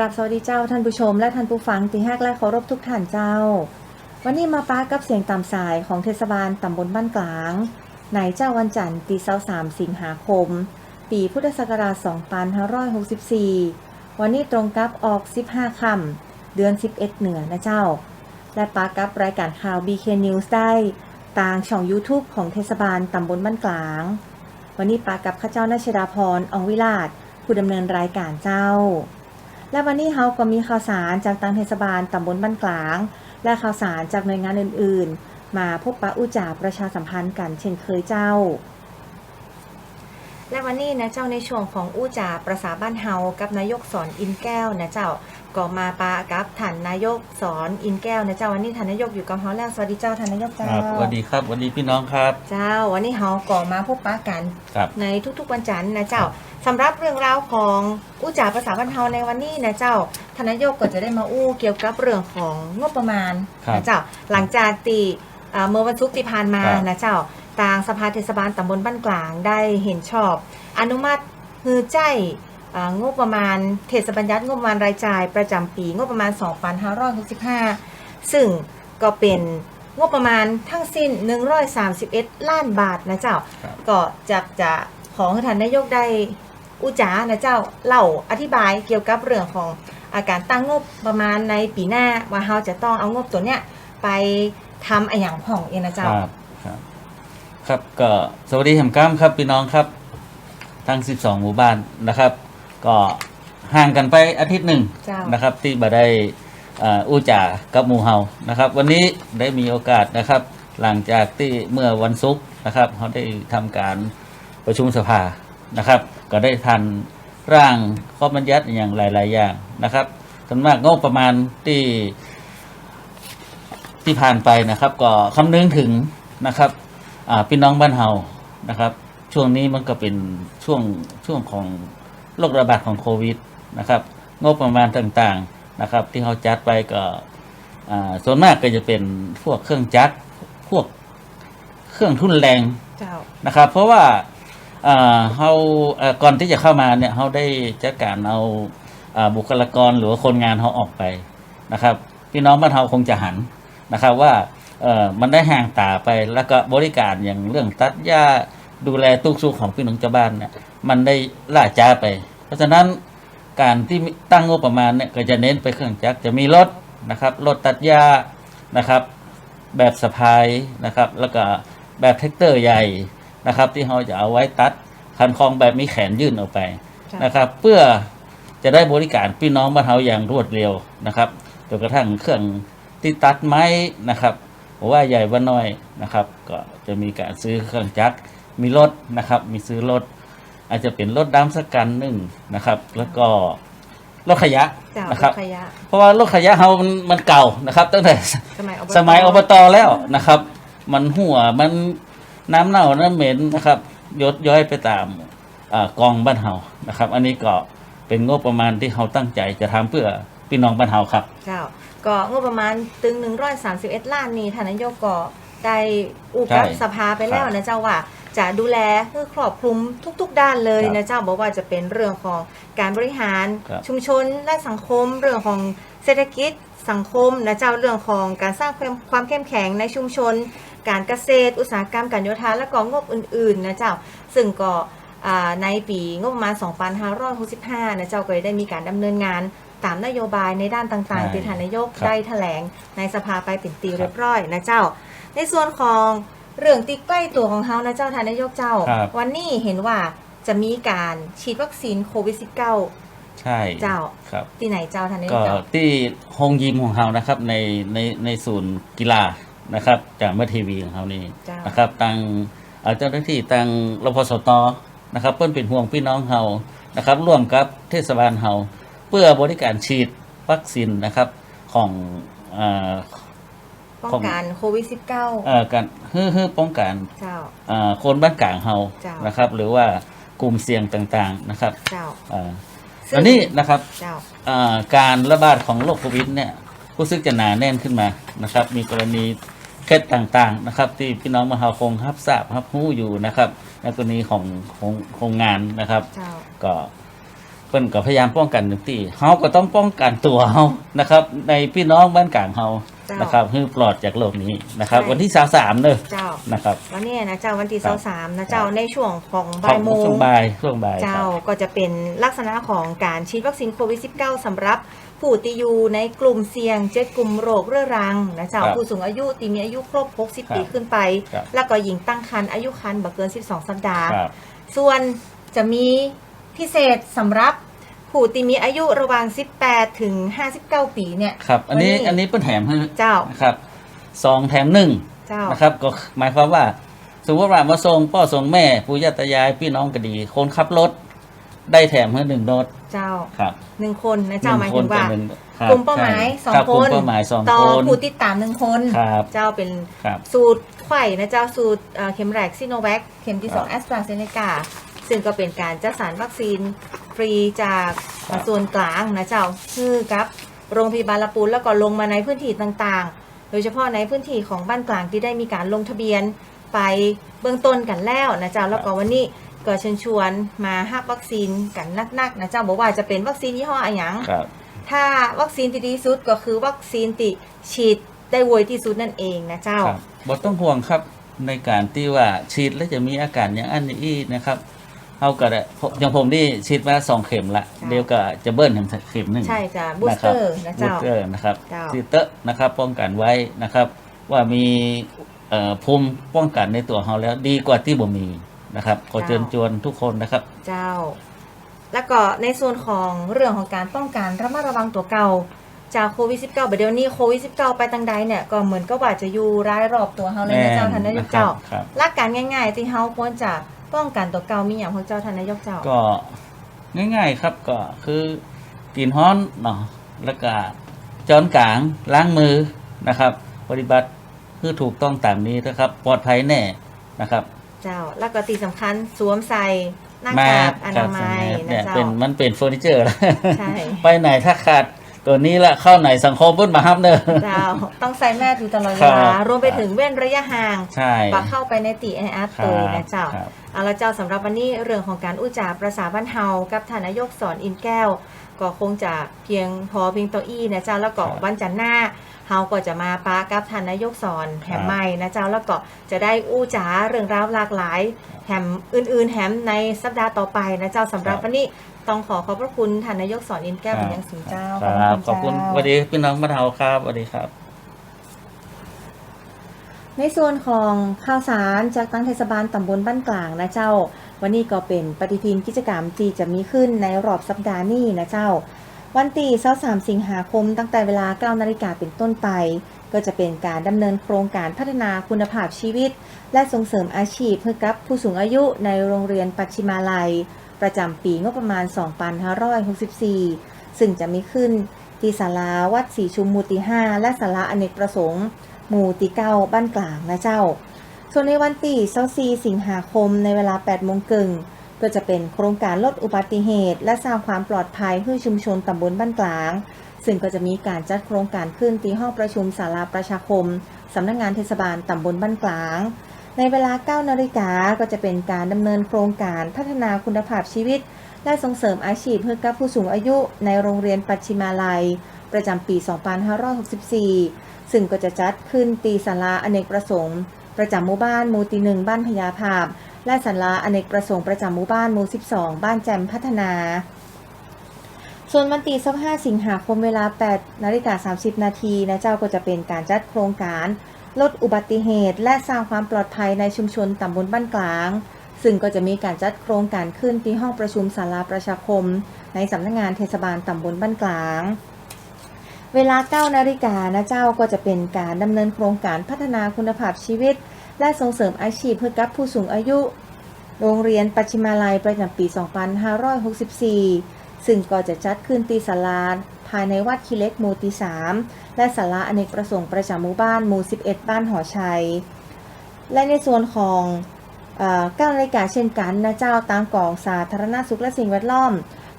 กราบสวัสดีเจ้าท่านผู้ชม และท่านผู้ฟังที่ฮักและเคารพทุกท่านเจ้า วันนี้มาป้ากับเสียงตามสายของเทศบาลตำบลบ้านกลางในเจ้าวันจันทร์ตีเสาสามสิงหาคม ปีพุทธศักราช 2564 วันนี้ตรงกับออก 15 ค่ำเดือน 11 เหนือนะเจ้า และป้ากับรายการข่าว BK News ได้ทางช่อง YouTube ของเทศบาลตำบลบ้านกลาง วันนี้ป้ากับข้าเจ้านาชดาพรอองวิลาศผู้ดำเนินรายการเจ้า และวันนี้เฮาก็มีข่าวสารจากทางเทศบาลตำบลบ้านกลาง และข่าวสารจากหน่วยงานอื่น ๆ มาพบปะอุจาประชาสัมพันธ์กันเช่นเคยเจ้า และวันนี้นะเจ้าในช่วงของอู้จาประสาบ้านเฮากับนายกสอนอินแก้วนะเจ้า ก็มาปากับท่านนายกสอนอินแก้วนะเจ้าวันนี้ท่านนายกอยู่กับเฮาแล้วสวัสดีเจ้าท่านนายกเจ้าครับสวัสดีครับสวัสดีพี่น้องครับ เจ้าวันนี้เฮาก็มาพบปะกันครับในทุกๆวันจันทร์นะเจ้าสำหรับเรื่องราวของอู้จ่าภาษาบ้านเฮาในวันนี้นะเจ้าทานนายกก็จะได้มาอู้เกี่ยวกับเรื่องของงบประมาณครับนะเจ้าหลังจากตีอ่าเมื่อวันศุกร์ที่ผ่านมาครับนะเจ้าทางสภาเทศบาลตำบลบ้านกลางได้เห็นชอบ อนุมัติฮือใจอ่า งบประมาณเทศบัญญัติงบประมาณรายจ่ายประจำปีงบประมาณ 2565 ซึ่งก็เป็นงบประมาณทั้งสิ้น 131 ล้านบาทนะเจ้าครับก็จากจะขอให้ท่านนายกได้อุจานะเจ้าเล่าอธิบายเกี่ยวกับเรื่องของอาการตั้งงบประมาณในปีหน้าว่าเราจะต้องเอางบตัวเนี้ยไปทำอะไรอย่างผ่องเองนะคเจ้ารับครับครับก็สวัสดีแห่มก้ามครับพี่น้องครับ ทั้ง 12 หมู่บ้านนะครับ ก็ห่างกันไปอาทิตย์หนึ่งเจ้าน นะครับ ที่บ่ได้เอ่ออู้จ่ากับหมู่เฮานะครับ วันนี้ได้มีโอกาสนะครับ หลังจากที่เมื่อวันศุกร์นะครับเขาได้ทำการประชุมสภานะครับ ก็ได้ทันร่างข้อบัญญัติอย่างหลาย ๆ อย่างนะครับส่วนมากงบประมาณที่ที่ผ่านไปนะครับ ก็คำนึงถึงนะครับอ่าพี่น้องบ้านเฮานะครับ ช่วงนี้มันก็เป็นช่วงช่วงของ โรคระบาดของโควิดนะครับ งบประมาณต่างๆนะครับ ที่เขาจัดไปก็ส่วนมากก็จะเป็นพวกเครื่องจักรพวกเครื่องทุนแรงนะครับ เพราะว่าเขาก่อนที่จะเข้ามาเนี่ยเขาได้จัดการเอาบุคลากรหรือคนงานเขาออกไปนะครับ พี่น้องบ้านเราคงจะหันนะครับว่ามันได้ห่างตาไปแล้วก็บริการอย่างเรื่องตัดหญ้า ดูแลตุกสุขของพี่น้องชาวบ้านเนี่ยมันได้ล่าจ้าไป เพราะฉะนั้นการที่ตั้งงบประมาณเนี่ยก็จะเน้นไปเครื่องจักรจะมีรถนะครับรถตัดหญ้านะครับ แบบสะพายนะครับ แล้วก็แบบแท็กเตอร์ใหญ่นะครับ ที่เราจะเอาไว้ตัดคันคลองแบบมีแขนยื่นออกไปนะครับ เพื่อจะได้บริการพี่น้องบ้านเฮาอย่างรวดเร็วนะครับจนกระทั่งเครื่องที่ตัดไม้นะครับว่าใหญ่ว่าน้อยนะครับ ก็จะมีการซื้อเครื่องจักร มีรถนะครับมีซื้อรถอาจจะเป็นรถดำสักกันหนึ่งนะครับ แล้วก็รถขยะเจ้านะครับขยะเพราะว่ารถขยะเฮามันมันเก่านะครับ ตั้งแต่สมัยอบตสมัยอบตแล้วนะครับ มันหัวมันน้ำเน่าน้ำเหม็นนะครับยดย้อยไปตามอากองบ้านเฮานะครับ อันนี้ก็เป็นงบประมาณที่เขาตั้งใจจะทำเพื่อพี่น้องบ้านเฮาครับเจ้าก็งบประมาณตึง131ล้านนี่ท่านนายกก็ได้อุกับใช่สภาไปแล้วครับนะเจ้าว่า จะดูแลเพื่อครอบคลุมทุก ๆ ด้านเลยครับนะเจ้าบอกว่าจะเป็นเรื่องของการบริหารครับชุมชนและสังคม เรื่องของเศรษฐกิจสังคมนะเจ้าเรื่องของการสร้างความความเข้มแข็งในชุมชน การเกษตร อุตสาหกรรมการโยธาและก็งบอื่นๆนะเจ้าซึ่งก็อ่าในปีงบประมาณ 2565นะเจ้าก็ได้มีการดำเนินงานตามนโยบายในด้านต่างๆใช่ที่ท่านนายกครับ ได้แถลงในสภาไปเป็นตีครับเรียบร้อยนะเจ้า ในส่วนของ เรื่องติดใกล้ตัวของเฮานะเจ้าท่านนายกเจ้า ครับ วันนี้เห็นว่าจะมีการฉีดวัคซีนโควิด -19 ใช่เจ้า ครับ ที่ไหนเจ้าท่านนายก็กเจ้า ที่โฮงยิมของเรานะครับในในในศูนย์กีฬานะครับ จากเมื่อทีวีของเรานี่เจ้านะครับตังเอ่อเจ้าหน้าที่ตังรพสตนะครับ เพื่อนเป็นห่วงพี่น้องเฮานะครับ ร่วมกับเทศบาลเฮาเพื่อบริการฉีดวัคซีนนะครับของเอ่อ ป้องของ กันโควิด -19 เอ่อการเพื่อเพื่อป้องกันเจ้า เอ่อคนบ้านกลางเฮาเจ้านนะครับ หรือว่ากลุ่มเสี่ยงต่างๆนะครับเจ้าเอ่อซึ่งอันนี้นะครับเจ้าอ่าการระบาดของโรคโควิดเนี่ยรู้สึกจะหนาแน่นขึ้นมานะครับ มีกรณีเคสต่างๆนะครับ ที่พี่น้องมหาคงรับทราบรับรู้อยู่นะครับในกรณีของของโครงงานนะครับ เจ้า ก็ เพิ่นก็พยายามป้องกันทุกที่เฮาก็ต้องป้องกันตัวเฮานะครับ ในพี่น้องบ้านกลางเฮาเจ้านนะครับให้ปลอดจากโรคนี้นะครับ ใช่ วันที่23เด้อเจ้านะครับ วันนี้นะเจ้าวันที่ครับ สามนะเจ้าในช่วงของขบ่าอยงโมช่วงงบ่ายช่วงบ่ายคเจ้ารับ ก็จะเป็นลักษณะของการฉีดวัคซีนโควิด -19 สำหรับผู้ที่อยู่ในกลุ่มเสี่ยงเจ็ดกลุ่มโรคเรื้อรังนะเจ้าครับผู้สูงอายุที่มีอายุครบ 60 ปีครับขึ้นไป ครับ แล้วก็หญิงตั้งครรภ์อายุครรภ์บ่เกิน 12 สัปดาห์ ครับ ส่วนจะมี พิเศษสำหรับผู้ที่มีอายุระหว่าง 18 ถึง 59 ปีเนี่ย ครับ อันนี้วันนี้อันนี้เปิ้นแถมให้เจ้านะครับสองแถมหนึ่งเจ้านะครับ ก็หมายความว่าสมมติว่ามาส่งพ่อส่งแม่ปู่ย่าตายายพี่น้องก็ดี คนขับรถได้แถมให้หนึ่งโดสเจ้าครับหนึ่งคนนะเจ้าหมายถึงว่าหนึ่คนต่อหนึ่ครับกลุ่มเป้าหมายสองรับคกลุ่มนเป้าหมายสองต่อคนผู้ติดตามหนึ่งคนครับเจ้าเป็นครับสูตรไข่นะเจ้าสูตรเอ่อเข็มแรกซิโนแวคเข็มที่ครับ2แอสตราเซเนกา ซึ่งก็เป็นการจัดสรรวัคซีนฟรีจากครับส่วนกลางนะเจ้าคือกับ โรงพยาบาลละปูนแล้วก็ลงมาในพื้นที่ต่างๆ โดยเฉพาะในพื้นที่ของบ้านกลางที่ได้มีการลงทะเบียนไปเบื้องต้นกันแล้วนะเจ้าแล้วก็วันนี้ก็เชิญชวนมาฮับวัคซีนกันนักๆนะเจ้าบอกว่าจะเป็นวัคซีนยี่ห้ออะไรหยังครับถ้าวัคซีนที่ดีที่สุดก็คือวัคซีนที่ฉีดได้ไวที่สุดนั่นเองนะเจ้าครับบ่ต้องห่วงครับในการที่ว่าฉีดแล้วจะมีอาการอย่างอันนี้นะครับ เอาก็ได้อย่างผมนี่ฉีดมาสองเข็มละค่ะเดี๋ยวก็จะเบิ้ลถึงเข็มหนึ่งใช่จ้ะบูสเตอร์นะบูสเจ้าเตอร์นะครับเจ้าซีเตอร์นะครับป้องกันไว้นะครับ ว่ามีเอ่อภูมิป้องกันในตัวเราแล้วดีกว่าที่บ่มีนะครับ ขอเชิญชวนทุกคนนะครับ เจ้า แล้วก็ในส่วนของเรื่องของการป้องกันระมัดระวังตัวเก่าจากโควิด -19 บเดี๋ยวนี้โควิด -19 ไปตังใดเนี่ยก็เหมือนก็ว่าจะอยู่รายรอบตัวเฮาเลยนะเจ้าท่านนายกเจ้าครับหลักการง่าย ๆ ที่เฮาควรจะ ป้องกันตัวเก่ามีอย่างของเจ้าท่านนายกเจ้า ก็ง่ายๆครับก็คือกินฮ้อนเนาะแล้วก็จอนกลางล้างมือนะครับ ปฏิบัติคือถูกต้องตามนี้นะครับปลอดภัยแน่นะครับ เจ้าแล้วก็ตีสำคัญสวมใส่หน้าแมกากสอครันาบมัยแมสนะเนี่ยเจ้าเป็นมันเป็นเฟอร์นิเจอร์แล้วใช่ไปไหนถ้าขาด ตัวนี้ละเข้าไหนสังคมเพิ่นมาห้ามเด้อ เจ้าต้องใส่แมสอยู่ตลอดเวครัลาบรวมไปถึงเว้นระยะห่างใช่ปะเข้าไปในตีแออัดครัตัวบนะเจ้าครับเอาละเจ้าสำหรับวันนี้เรื่องของการอุจจาประสาบ้านเฮากับท่านนายกสอนอินแก้ว ก็คงจะเพียงพอเพียงตัวอี้นะเจ้าแล้วก็ครับวันจันทร์หน้าเฮาก็จะมาปากับท่านนายกสอนแหครัมบใหม่นะเจ้าแล้วก็จะได้อู้จ๋าเรื่องราวหลากหลายแหมอื่นๆแหมในสัปดาห์ต่อไปนะเจ้าสำหรับครับ วันนี้ ต้องขอขอบพระคุณท่านนายกสอนอินแก้วเป็นอย่างสูงเจ้าครับขอบคุณเจ้าสวัสดีพี่น้องบ้านเฮาครับสวัสดีครับ ในส่วนของข่าวสารจากตั้งเทศบาลตำบลบ้านกลางนะเจ้า วันนี้ก็เป็นปฏิทินกิจกรรมที่จะมีขึ้นในรอบสัปดาห์นี้นะเจ้า วันที่23สิงหาคมตั้งแต่เวลา9นาฬิกาเป็นต้นไปก็จะเป็นการดำเนินโครงการพัฒนาคุณภาพชีวิต และส่งเสริมอาชีพให้กับผู้สูงอายุในโรงเรียนปัจฉิมาลัย ประจำปีงบประมาณ 2564 ซึ่งจะมีขึ้นที่ศาลาวัดศรีชุมมูติ5และศาลาอเนกประสงค์ หมู่ติเก้าบ้านกลางนะเจ้า ส่วนในวันที่24สิงหาคมในเวลา8โมงกึ่งก็จะเป็นโครงการลดอุบัติเหตุ และสร้างความปลอดภัยให้ชุมชนตำบลบ้านกลาง ซึ่งก็จะมีการจัดโครงการขึ้นที่ห้องประชุมศาลาประชาคมสำนักงานเทศบาลตำบลบ้านกลาง ในเวลา 9 นาฬิกาก็จะเป็นการดำเนินโครงการพัฒนาคุณภาพชีวิต และส่งเสริมอาชีพให้กับผู้สูงอายุในโรงเรียนปัจฉิมาลัย ประจำปี 2564 ซึ่งก็จะจัดขึ้นตีศาลาอเนกประสงค์ ประจำหมู่บ้านหมู่ตีหนึ่งบ้านพญาภาพ และศาลาอเนกประสงค์ประจำหมู่บ้านหมู่ 12 บ้านแจมพัฒนาส่วนวันที่25 สิงหาคมเวลา 8 นาฬิกา 30 นาทีนะเจ้าก็จะเป็นการจัดโครงการ ลดอุบัติเหตุ และสร้างความปลอดภัยในชุมชนตำบลบ้านกลาง ซึ่งก็จะมีการจัดโครงการขึ้นที่ห้องประชุมศาลาประชาคม ในสำนักงานเทศบาลตำบลบ้านกลาง เวลา 9 นาฬิกานะเจ้าก็จะเป็นการดำเนินโครงการพัฒนาคุณภาพชีวิต และส่งเสริมอาชีพเพื่อกับผู้สูงอายุ โรงเรียนปัจฉิมาลัยประจำปี 2564 ซึ่งก็จะจัดขึ้นตีศาลาภายในวัดคิเล็กหมู่ที่3และศาลาอเนกประสงค์ประจำหมู่บ้านหมู่ 11 บ้านหอชัย และในส่วนของเอ่อ9นาฬิกาเช่นกันนะเจ้าตามกองสาธารณสุขและสิ่งแวดล้อม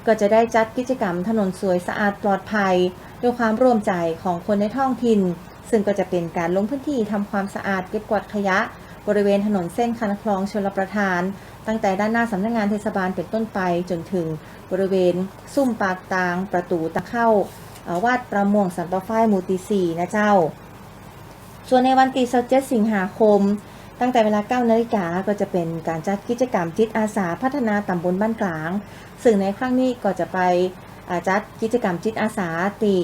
ก็จะได้จัดกิจกรรมถนนสวยสะอาดปลอดภัย ด้วยความร่วมใจของคนในท้องถิ่น ซึ่งก็จะเป็นการลงพื้นที่ทำความสะอาดเก็บกวาดขยะ บริเวณถนนเส้นคันคลองชลประทาน ตั้งแต่ด้านหน้าสำนักงานเทศบาลเป็นต้นไปจนถึงบริเวณซุ้มปากตางประตูตะเข้าวาดประมวงสันปะฝ้ายมูตีสี่นะเจ้า ส่วนในวันที่27สิงหาคม ตั้งแต่เวลา9นาฬิกาก็จะเป็นการจัดกิจกรรมจิตอาสาพัฒนาตำบลบ้านกลาง ซึ่งในครั้งนี้ก็จะไปจัดกิจกรรมจิตอาสาติ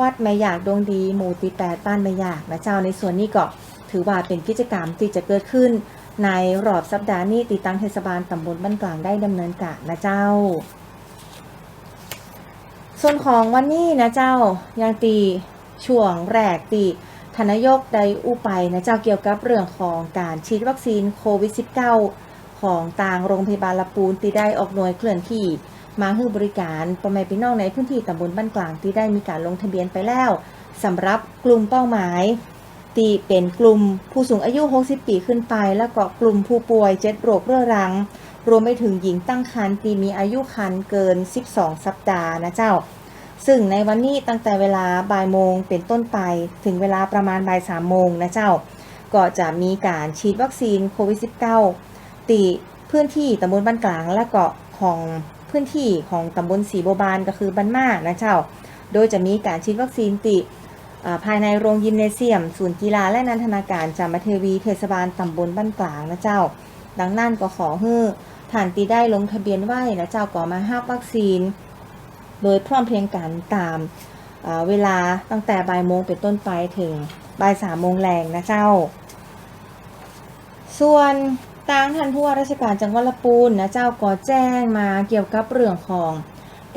วัดแม่ยากดวงดีหมู่ตีแปดบ้านแม่ยากนะเจ้าในส่วนนี้ก็ถือว่าเป็นกิจกรรมที่จะเกิดขึ้น ในรอบสัปดาห์นี้ติตังเทศบาลตำบลบ้านกลางได้ดำเนินการนะเจ้า ส่วนของวันนี้นะเจ้ายังตีช่วงแรกตีทนายกได้อุไปนะเจ้าเกี่ยวกับเรื่องของการฉีดวัคซีนโควิด -19 ของต่างโรงพยาบาลละปูนตีได้ออกหน่วยเคลื่อนที่มาให้บริการประมาพี่น้องในพื้นที่ตำบลบ้านกลางที่ได้มีการลงทะเบียนไปแล้วสำหรับกลุ่มเป้าหมาย ตีเป็นกลุ่มผู้สูงอายุ 60 ปีขึ้นไป แล้วก็กลุ่มผู้ป่วยเจ็ดโรคเรื้อรัง รวมไปถึงหญิงตั้งครรภ์ที่มีอายุครรภ์เกิน 12 สัปดาห์นะเจ้า ซึ่งในวันนี้ตั้งแต่เวลาบ่ายโมงเป็นต้นไป ถึงเวลาประมาณบ่ายสามโมงนะเจ้า ก็จะมีการฉีดวัคซีนโควิด -19 ตีพื้นที่ตำบลบ้านกลางและก็ของพื้นที่ของตำบลสีโบบานก็คือบ้านมากนะเจ้า โดยจะมีการฉีดวัคซีนติ ภายในโรงยิมเนเซียม ศูนย์กีฬาและนันทนาการจามเทวีเทศบาลตำบลบ้านกลางนะเจ้า ดังนั้นก็ขอให้ฐานตีได้ลงทะเบียนไว้นะเจ้าก็มาห้าวัคซีน โดยพร้อมเพรียงกันตามเวลาตั้งแต่บ่ายโมงเป็นต้นไปถึงบ่ายสามโมงแรงนะเจ้า ส่วนทางท่านผู้ว่าราชการจังหวัดละปูนนะเจ้าก็แจ้งมาเกี่ยวกับเรื่องของ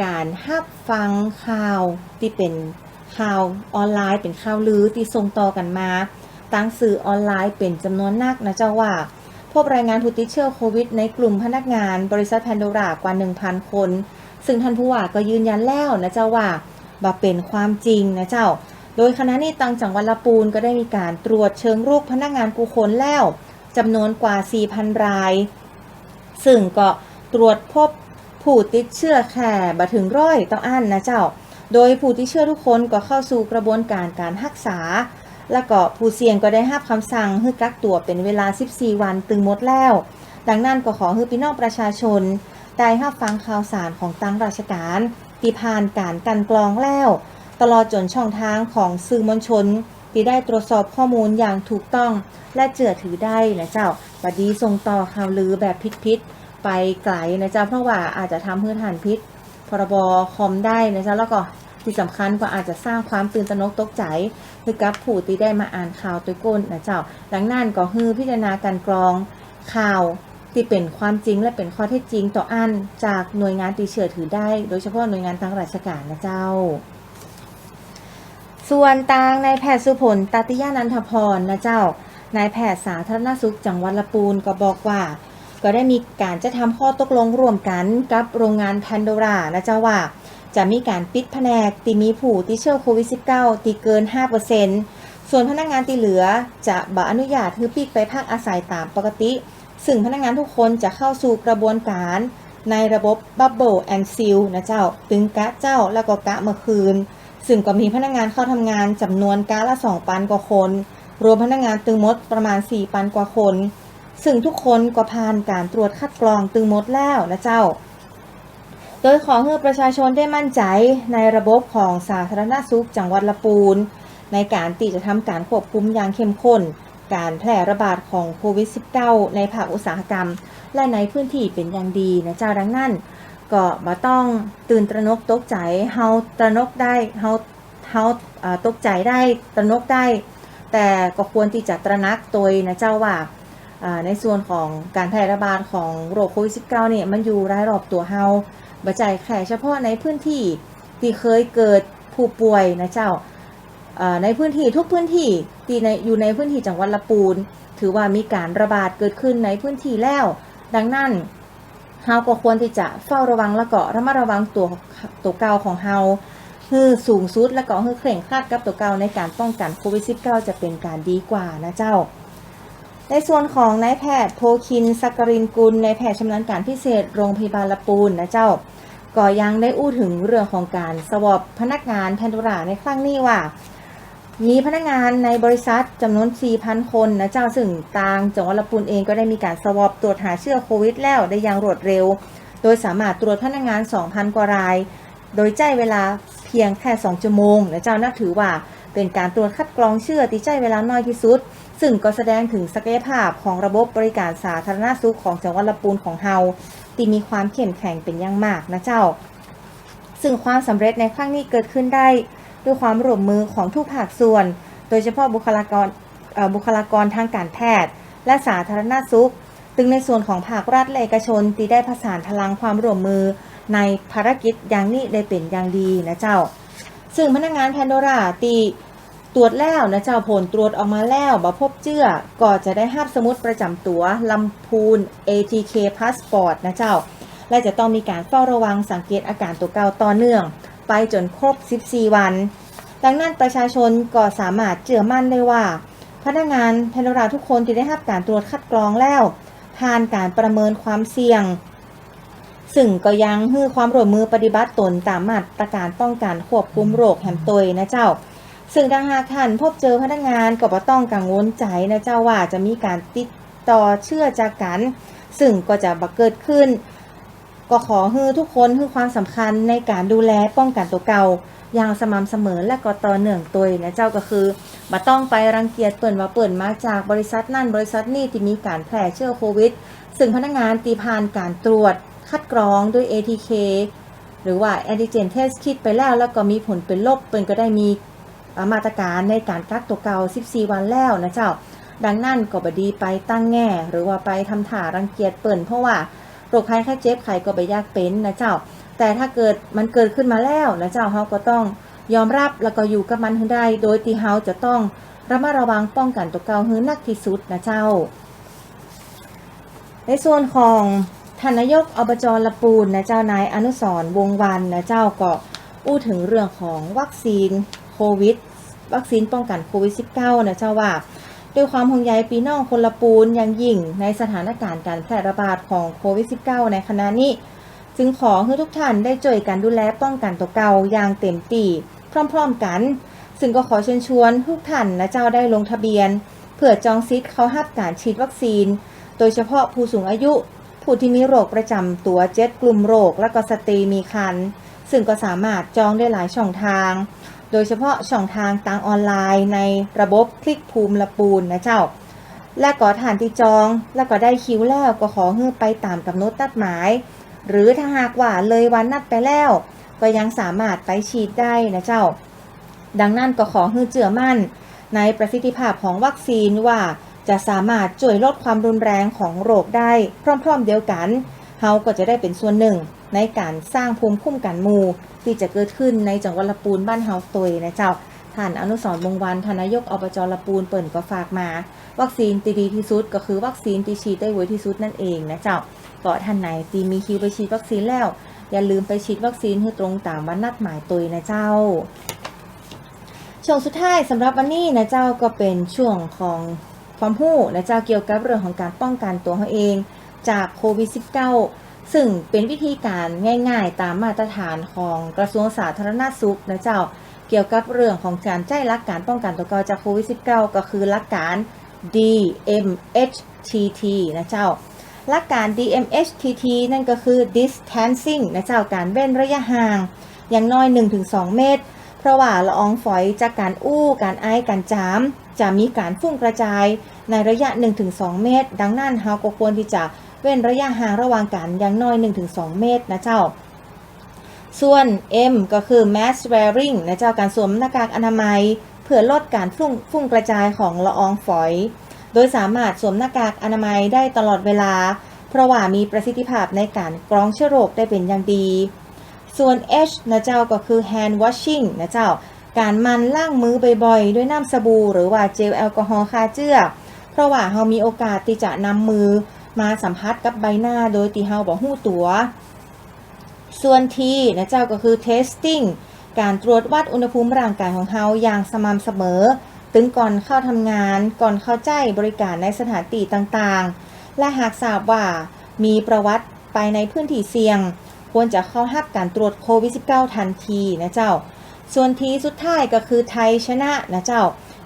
การฮับฟังข่าวที่เป็น ข่าวออนไลน์เป็นข่าวลือที่ส่งต่อกันมา ตั้งสื่อออนไลน์เป็นจำนวนนักนะเจ้าว่า พบรายงานผู้ติดเชื้อโควิดในกลุ่มพนักงานบริษัทแพนโดรากว่า 1,000 คน ซึ่งท่านผู้ว่าก็ยืนยันแล้วนะเจ้าว่าบ่เป็นความจริงนะเจ้า โดยคณะนี้ตังจังหวัดละปูนก็ได้มีการตรวจเชิงรุกพนักงานกูคนแล้วจำนวนกว่า 4,000 ราย ซึ่งก็ตรวจพบผู้ติดเชื้อแค่บ่ถึงร้อยต้ออันนะเจ้า โดยผู้ที่เชื่อทุกคนก็เข้าสู่กระบวนการการรักษา แล้วก็ผู้เสี่ยงก็ได้รับคำสั่งให้กักตัวเป็นเวลา 14 วันตึงหมดแล้ว ดังนั้นก็ขอให้พี่น้องประชาชนได้รับฟังข่าวสารของตังราชการที่ผ่านการกันกรองแล้ว ตลอดจนช่องทางของสื่อมวลชนที่ได้ตรวจสอบข้อมูลอย่างถูกต้องและเจือถือได้นะเจ้าบดีส่งต่อข่าวลือแบบพิษๆไปไกลนะเจ้าเพราะว่าอาจจะทำให้ทานพิษ พรบคอมได้นะเจ้าแล้วก็ที่สำคัญก็อาจจะสร้างความตื่นตระหนกตกใจให้กับผู้ที่ได้มาอ่านข่าวตัวก้นนะเจ้าดังนั้นก็ฮือพิจารณาการกรองข่าวที่เป็นความจริงและเป็นข้อเท็จจริงต่ออันจากหน่วยงานที่เชื่อถือได้ โดยเฉพาะหน่วยงานทางราชการนะเจ้า ส่วนตางนายแพทย์สุพลตติยานันทพรนะเจ้านายแพทย์สาธารณสุขจังหวัดละปูนก็บอกว่า ก็ได้มีการจะทำข้อตกลงร่วมกันกับโรงงานแพนโดรานะเจ้าว่า จะมีการปิดแผนกที่มีผู้ติดเชื้อโควิด -19 ตีเกิน 5%ส่วนพนักงานที่เหลือจะบอนุญาตให้ปิดไปพักอาศัยตามปกติ ซึ่งพนักงานทุกคนจะเข้าสู่กระบวนการในระบบ Bubble and Seal นะเจ้า ตึงกะเจ้าแล้วก็กะเมื่อคืน ซึ่งก็มีพนักงานเข้าทำงานจำนวนกะละ 2 ปันกว่าคน รวมพนักงานตึงมดประมาณ 4 ปันกว่าคน ซึ่งทุกคนก็ผ่านการตรวจคัดกรองตึงหมดแล้วนะเจ้า โดยขอให้ประชาชนได้มั่นใจในระบบของสาธารณสุขจังหวัดละปูน ในการที่จะทำการควบคุมอย่างเข้มข้น การแพร่ระบาดของโควิด -19 ในภาคอุตสาหกรรม และในพื้นที่เป็นอย่างดีนะเจ้าดังนั้นก็มาต้องตื่นตระหนกตกใจ เฮาตระหนกได้ เฮา เฮาตกใจได้ ตระหนกได้ แต่ก็ควรที่จะตระนักตัวนะเจ้าว่า ในส่วนของการแพร่ระบาดของโรคโควิด -19 เนี่ยมันอยู่รายรอบตัวเฮาบ่ใจแค่เฉพาะในพื้นที่ที่เคยเกิดผู้ป่วยนะเจ้าในพื้นที่ทุกพื้นที่ที่ในอยู่ในพื้นที่จังหวัดละปูน ถือว่ามีการระบาดเกิดขึ้นในพื้นที่แล้ว ดังนั้นเฮาก็ควรที่จะเฝ้าระวังและก็ระมัดระวังตัวตัวเก่าของเฮาคือสูงสุดและก็คือเคร่งครัดกับตัวเก่าในการป้องกันโควิด -19 จะเป็นการดีกว่านะเจ้า ในส่วนของนายแพทย์โพคินสักรินกุลนายแพทย์ชำนาญการพิเศษโรงพยาบาลละปูนนะเจ้าก็ยังได้อู้ถึงเรื่องของการสวอบพนักงานแพนโดราในครั้งนี้ว่า มีพนักงานในบริษัทจำนวน 4,000 คนนะเจ้าซึ่งทางจังหวัดลำพูนเองก็ได้มีการสวอปตรวจหาเชื้อโควิดแล้วได้อย่างรวดเร็ว โดยสามารถตรวจพนักงาน 2,000 กว่าราย โดยใจเวลาเพียงแค่ 2 ชั่วโมงนะเจ้านับถือว่าเป็นการตรวจคัดกรองเชื้อที่ใจเวลาน้อยที่สุด ซึ่งก็แสดงถึงศักยภาพของระบบบริการสาธารณสุขของจังหวัดลำพูนของเฮาที่มีความเข้มแข็งเป็นอย่างมากนะเจ้า ซึ่งความสำเร็จในครั้งนี้เกิดขึ้นได้ด้วยความร่วมมือของทุกภาคส่วน โดยเฉพาะบุคลากรบุคลากรทางการแพทย์ และสาธารณสุขตึงในส่วนของภาครัฐและเอกชนที่ได้ผสานพลังความร่วมมือในภารกิจอย่างนี้ได้เป็นอย่างดีนะเจ้า ซึ่งพนักงานแพนโดราตี ตรวจแล้วนะเจ้าผลตรวจออกมาแล้วบ่พบเจื้อก็จะได้ห้าบสมุดประจำตัวลำพูน ATK Passport นะเจ้า และจะต้องมีการเฝ้าระวังสังเกตอาการตัวเก่าต่อเนื่อง ไปจนครบ 14 วัน ดังนั้นประชาชนก็สามารถเชื่อมั่นได้ว่า พนักงานแพนโดราทุกคนที่ได้รับการตรวจคัดกรองแล้ว ผ่านการประเมินความเสี่ยง ซึ่งก็ยังให้ความร่วมมือปฏิบัติตนตามมาตรการป้องกันควบคุมโรคแฮมตยนะเจ้า ซึ่งถ้าหากท่านพบเจอพนักงานก็บ่ต้องกังวลใจนะเจ้าว่าจะมีการติดต่อเชื่อจากกัน ซึ่งก็จะบัเกิดขึ้น ก็ขอให้ทุกคนให้ความสำคัญในการดูแลป้องกันตัวเก่าอย่างสม่ำเสมอและก็ต่อเนื่องตัวนะเจ้าก็คือบ่ต้องไปรังเกียจเปิ่นว่าเปิ่นมาจากบริษัทนั่นบริษัทนี่ที่มีการแพร่เชื้อโควิด ซึ่งพนักงานตีผ่านการตรวจ คัดกรองด้วย ATK หรือว่า Antigen Test Kit ไปแล้วแล้วก็มีผลเป็นลบเปินก็ได้มี มาตรการในการกักตัวเก่า 14 วันแล้วนะเจ้า ดังนั้นก็บดีไปตั้งแง่ หรือว่าไปทำถ่ารังเกียจเปิ่นเพราะว่าโรคภัยไข้เจ็บไข้ก็ไปยากเป็นนะเจ้า แต่ถ้าเกิดมันเกิดขึ้นมาแล้วนะเจ้าเฮาก็ต้องยอมรับแล้วก็อยู่กับมันให้ได้ โดยที่เฮาจะต้องระมัดระวังป้องกันตัวเก่าให้หนักที่สุดนะเจ้า ในส่วนของทานนายกอบจละปูนนะเจ้านายอนุสรวงวันนะเจ้าก็อู้ถึงเรื่องของวัคซีน โควิด วัคซีนป้องกันโควิด -19 นะเจ้าว่า ด้วยความห่วงใยปีน้องคนละปูนอย่างยิ่งในสถานการณ์การแพร่ระบาดของโควิด -19 ในขณะนี้ จึงขอให้ทุกท่านได้ช่วยกันดูแลป้องกันตัวเก่าอย่างเต็มที่พร้อมๆกัน ซึ่งก็ขอเชิญชวนทุกท่านนะเจ้าได้ลงทะเบียน เพื่อจองซิทเข้ารับการฉีดวัคซีน โดยเฉพาะผู้สูงอายุ ผู้ที่มีโรคประจำตัวเจ็ดกลุ่มโรค และก็สตรีมีครรภ์ซึ่งก็สามารถจองได้หลายช่องทางโดยเฉพาะช่องทางทางออนไลน์ในระบบคลิกภูมิละปูนนะเจ้า และก็ฐานที่จอง และก็ได้คิวแล้วก็ขอให้ไปตามกำหนดนัดหมาย หรือถ้าหากว่าเลยวันนัดไปแล้ว ก็ยังสามารถไปฉีดได้นะเจ้า ดังนั้นก็ขอให้เชื่อมั่น ในประสิทธิภาพของวัคซีนว่าจะสามารถช่วยลดความรุนแรงของโรคได้พร้อม ๆ เดียวกัน เฮาก็จะได้เป็นส่วนหนึ่ง ในการสร้างภูมิคุ้มกันหมู่ ที่จะเกิดขึ้นในจังหวัดละปูนบ้านเฮาตวยนะเจ้าท่านอนุสรวงวันทานายกอบจละปูนเปิ่นก็ฝากมา วัคซีนที่ดีที่สุดก็คือวัคซีนที่ฉีดได้ไวที่สุดนั่นเองนะเจ้าก็ท่านไหนตีมีคิวไปฉีดวัคซีนแล้ว อย่าลืมไปฉีดวัคซีนให้ตรงตามวันนัดหมายตุยนะเจ้าช่วงสุดท้ายสำหรับวันนี้นะเจ้าก็เป็นช่วงของความรู้นะเจ้าเกี่ยวกับเรื่องของการป้องกันตัวเขาเอง จากโควิด -19 ซึ่งเป็นวิธีการง่ายๆ ตามมาตรฐานของกระทรวงสาธารณสุขนะเจ้า เกี่ยวกับเรื่องของการใช้หลักการป้องกันตัวเก่าจากโควิด -19 ก็คือหลักการ DMHTT นะเจ้าหลักการ DMHTT นั่นก็คือ distancing นะเจ้าการเว้นระยะห่าง อย่างน้อย 1-2 เมตร เพราะว่าละอองฝอยจากการอู้ การไอการจาม จะมีการฟุ้งกระจายในระยะ 1-2 เมตร ดังนั้นเราก็ควรที่จะ เว้นระยะห่างระหว่างกันอย่างน้อย 1-2 เมตรนะเจ้า ส่วน M ก็คือ mask wearing นะเจ้าการสวมหน้ากากอนามัย เพื่อลดการฟุ้งฟุ้งกระจายของละอองฝอย โดยสามารถสวมหน้ากากอนามัยได้ตลอดเวลา เพราะว่ามีประสิทธิภาพในการกรองเชื้อโรคได้เป็นอย่างดี ส่วน H นะเจ้าก็คือ hand washing นะเจ้าการมันล้างมือบ่อยๆ ด้วยน้ำสบู่หรือว่าเจลแอลกอฮอล์ฆ่าเชื้อ เพราะว่าเรามีโอกาสที่จะนำมือ มาสัมผัสกับใบหน้าโดยที่เราบอกหู้ตัว ส่วน T นะเจ้าก็คือ testing การตรวจวัดอุณหภูมิร่างกายของเราอย่างสม่ำเสมอ ถึงก่อนเข้าทำงาน ก่อนเข้าใจบริการในสถานที่ต่างๆ และหากทราบว่ามีประวัติไปในพื้นที่เสี่ยง ควรจะเข้ารับการตรวจโควิด -19 ทันทีนะเจ้า ส่วนทีสุดท้ายก็คือไทยชนะนะเจ้า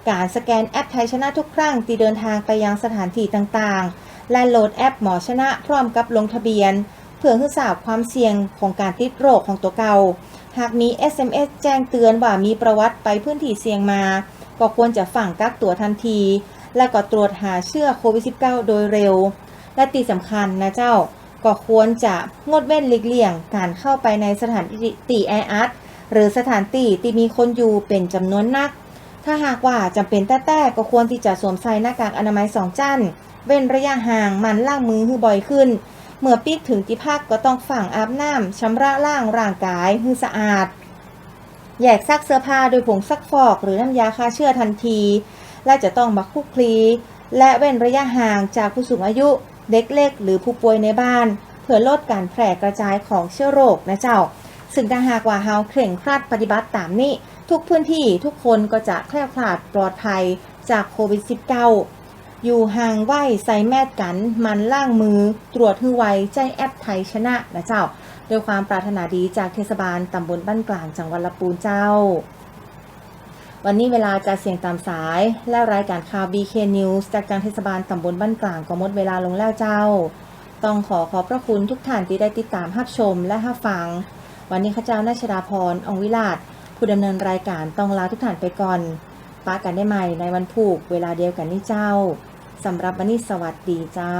การสแกนแอปไทยชนะทุกครั้งที่เดินทางไปยังสถานที่ต่างๆ และโหลดแอปหมอชนะพร้อมกับลงทะเบียน เพื่อให้ทราบความเสี่ยงของการติดโรคของตัวเก่า หากมี SMS แจ้งเตือนว่ามีประวัติไปพื้นที่เสี่ยงมา ก็ควรจะฝังกักตัวทันที และก็ตรวจหาเชื้อโควิด -19 โดยเร็ว และตีสำคัญนะเจ้าก็ควรจะงดเว้นหลีกเลี่ยง การเข้าไปในสถานที่แออัดหรือสถานที่ที่มีคนอยู่เป็นจำนวนนัก ถ้าหากว่าจำเป็นแต่แต่ก็ควรที่จะสวมใส่หน้ากากอนามัยสองจันเว้นระยะห่างมันล้างมือให้บ่อยขึ้น เมื่อปีกถึงที่พักก็ต้องฝังอาบน้ำชำระล้างร่างกายให้สะอาด แยกซักเสื้อผ้าโดยผงซักฟอกหรือน้ำยาฆ่าเชื้อทันที และจะต้องมาคุกคลีและเว้นระยะห่างจากผู้สูงอายุเด็กเล็กหรือผู้ป่วยในบ้าน เพื่อลดการแพร่กระจายของเชื้อโรคนะเจ้า ซึ่งถ้าหากว่าเฮาเคร่งครัดปฏิบัติตามนี้ ทุกพื้นที่ทุกคนก็จะแคล้วคลาดปลอดภัยจากโควิด -19 อยู่ห่างไหวใส่แมสกันมันล่างมือ ตรวจหื้อไวใจแอปไทยชนะนะเจ้าด้วยความปรารถนาดีจากเทศบาลตำบลบ้านกลางจังหวัดลำปูนเจ้า วันนี้เวลาจะเสียงตามสาย และรายการข่าว BK News จากทางเทศบาลตำบลบ้านกลางก็หมดเวลาลงแล้วเจ้า ต้องขอขอบพระคุณทุกท่านที่ได้ติดตามรับชมและรับฟัง วันนี้ข้าเจ้านาชดาพรอองวิลาศ ผู้ดำเนินรายการต้องลาทุกท่านไปก่อนป้ากันได้ใหม่ในวันพุกเวลาเดียวกันนี่เจ้าสำหรับวันนี้สวัสดีเจ้า